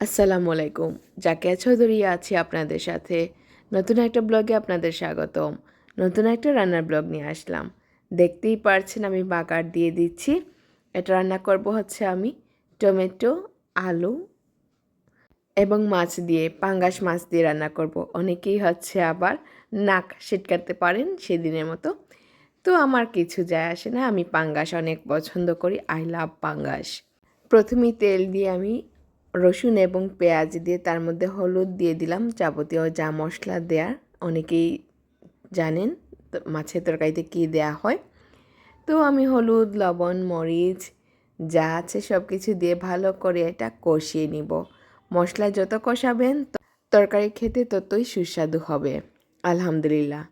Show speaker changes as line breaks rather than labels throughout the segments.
আসসালামু আলাইকুম। জাকিয়া চৌধুরী আছি আপনাদের সাথে নতুন একটা ব্লগে আপনাদের স্বাগতম। নতুন একটা রান্নার ব্লগ নিয়ে আসলাম। দেখতেই পারছেন আমি বাগার দিয়ে দিচ্ছি। এটা রান্না করব হচ্ছে আমি টমেটো, আলু এবং মাছ দিয়ে, পাঙ্গাস মাছ দিয়ে রান্না করব। অনেকেই হচ্ছে আবার নাক সিটকাতে পারেন সেদিনের মতো। তো আমার কিছু যায় আসে না, আমি পাঙ্গাস অনেক পছন্দ করি, আই লাভ পাঙ্গাস। প্রথমেই তেল দিয়ে আমি রসুন এবং পেঁয়াজ দিয়ে তার মধ্যে হলুদ দিয়ে দিলাম। যাবতীয় যা মশলা দেওয়ার অনেকেই জানেন মাছের তরকারিতে কী দেয়া হয়। তো আমি হলুদ, লবণ, মরিচ যা আছে সব কিছু দিয়ে ভালো করে এটা কষিয়ে নিব। মশলা যত কষাবেন তরকারি খেতে ততই সুস্বাদু হবে, আলহামদুলিল্লাহ।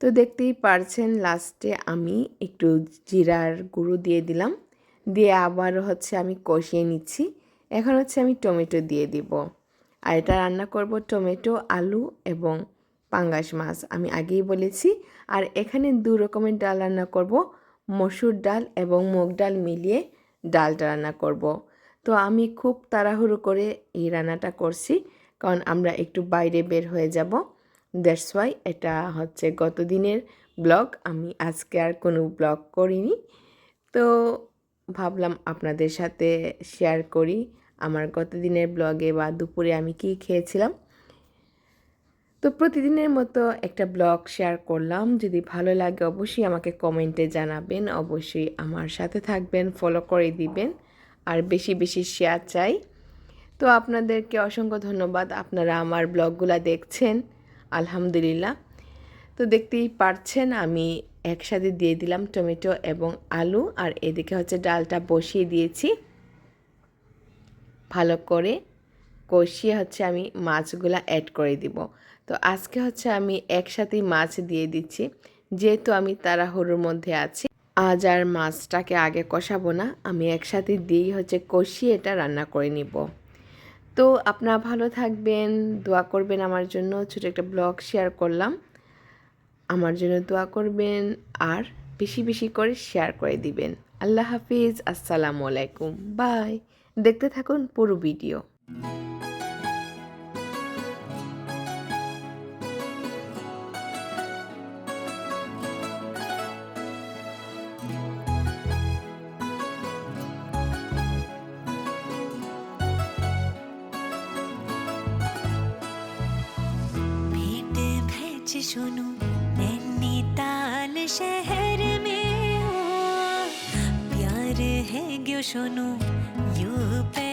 তো দেখতেই পারছেন লাস্টে আমি একটু জিরার গুঁড়ো দিয়ে দিলাম। দিয়ে আবার হচ্ছে আমি কষিয়ে নিচ্ছি। এখন হচ্ছে আমি টমেটো দিয়ে দিব। আর এটা রান্না করব টমেটো, আলু এবং পাঙ্গাস মাছ। আমি আগেই বলেছি। আর এখানে দু রকমের ডাল রান্না করব। মসুর ডাল এবং মুগ ডাল মিলিয়ে ডালটা রান্না করব। তো আমি খুব তাড়াহুড়ো করে এই রান্নাটা করছি। কারণ আমরা একটু বাইরে বের হয়ে যাব। দ্যাটস ওয়াই এটা হচ্ছে গত দিনের ব্লগ। আমি আজকে আর কোনো ব্লগ করিনি। তো ভাবলাম আপনাদের সাথে শেয়ার করি আমার গত দিনের ব্লগে বা দুপুরে আমি কী খেয়েছিলাম। তো প্রতিদিনের মতো একটা ব্লগ শেয়ার করলাম। যদি ভালো লাগে অবশ্যই আমাকে কমেন্টে জানাবেন। অবশ্যই আমার সাথে থাকবেন ফলো করে দিবেন। আর বেশি বেশি শেয়ার চাই। তো আপনাদেরকে অসংখ্য ধন্যবাদ। আপনারা আমার ব্লগগুলো দেখছেন, আলহামদুলিল্লাহ। তো দেখতেই পারছেন আমি একসাথে দিয়ে দিলাম টমেটো এবং আলু, আর এদিকে হচ্ছে ডালটা বসিয়ে দিয়েছি। ভালো করে কষিয়ে হচ্ছে আমি মাছগুলা অ্যাড করে দিব। তো আজকে হচ্ছে আমি একসাথেই মাছ দিয়ে দিচ্ছি। যেহেতু আমি তাড়াহুড়োর মধ্যে আছি, আজ আর মাছটাকে আগে কষাবো না, আমি একসাথে দিয়েই হচ্ছে কষিয়ে এটা রান্না করে নিব। তো আপনারা ভালো থাকবেন, দোয়া করবেন আমার জন্য, ছোটো একটা ব্লগ শেয়ার করলাম। আমার জন্য দোয়া করবেন আর বেশি বেশি করে শেয়ার করে দিবেন। আল্লাহ হাফিজ, আসসালামু আলাইকুম। বাই দেখতে থাকুন পুরো ভিডিও
শোনো। शहर में हो प्यार है गो सोनू यू पे